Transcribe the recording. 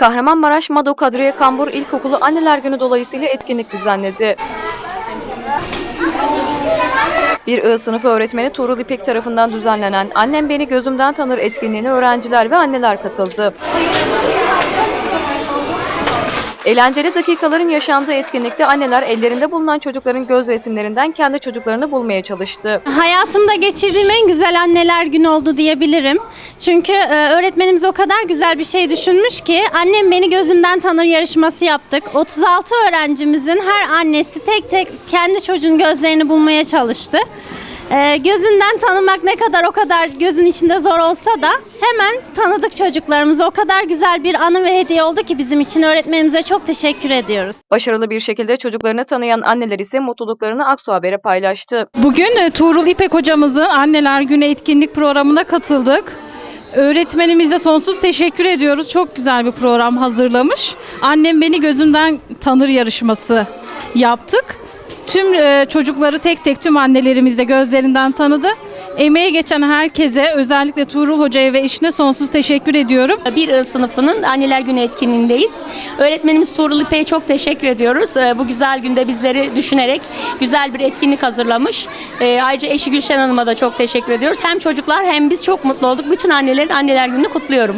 Kahramanmaraş Mado Kadriye Kambur İlkokulu Anneler Günü dolayısıyla etkinlik düzenledi. Bir I sınıfı öğretmeni Tuğrul İpek tarafından düzenlenen Annem Beni Gözümden Tanır etkinliğine öğrenciler ve anneler katıldı. Eğlenceli dakikaların yaşandığı etkinlikte anneler ellerinde bulunan çocukların göz resimlerinden kendi çocuklarını bulmaya çalıştı. Hayatımda geçirdiğim en güzel anneler günü oldu diyebilirim. Çünkü e, öğretmenimiz o kadar güzel bir şey düşünmüş ki annem beni gözümden tanır yarışması yaptık. 36 öğrencimizin her annesi tek tek kendi çocuğun gözlerini bulmaya çalıştı. E, gözünden tanımak ne kadar o kadar gözün içinde zor olsa da hemen tanıdık çocuklarımızı. O kadar güzel bir anı ve hediye oldu ki bizim için öğretmenimize çok teşekkür ediyoruz. Başarılı bir şekilde çocuklarını tanıyan anneler ise mutluluklarını Aksu Haber'e paylaştı. Bugün e, Tuğrul İpek hocamızın Anneler Günü etkinlik programına katıldık. Öğretmenimize sonsuz teşekkür ediyoruz. Çok güzel bir program hazırlamış. Annem beni gözümden tanır yarışması yaptık. Tüm e, çocukları tek tek tüm annelerimiz de gözlerinden tanıdı. Emeği geçen herkese özellikle Tuğrul Hoca'ya ve eşine sonsuz teşekkür ediyorum. Bir sınıfının Anneler Günü etkinliğindeyiz. Öğretmenimiz Tuğrul İpek'e çok teşekkür ediyoruz. Ee, Bu güzel günde bizleri düşünerek güzel bir etkinlik hazırlamış. Ee, Ayrıca eşi Gülşen Hanım'a da çok teşekkür ediyoruz. Hem çocuklar hem biz çok mutlu olduk. Bütün annelerin Anneler Günü'nü kutluyorum.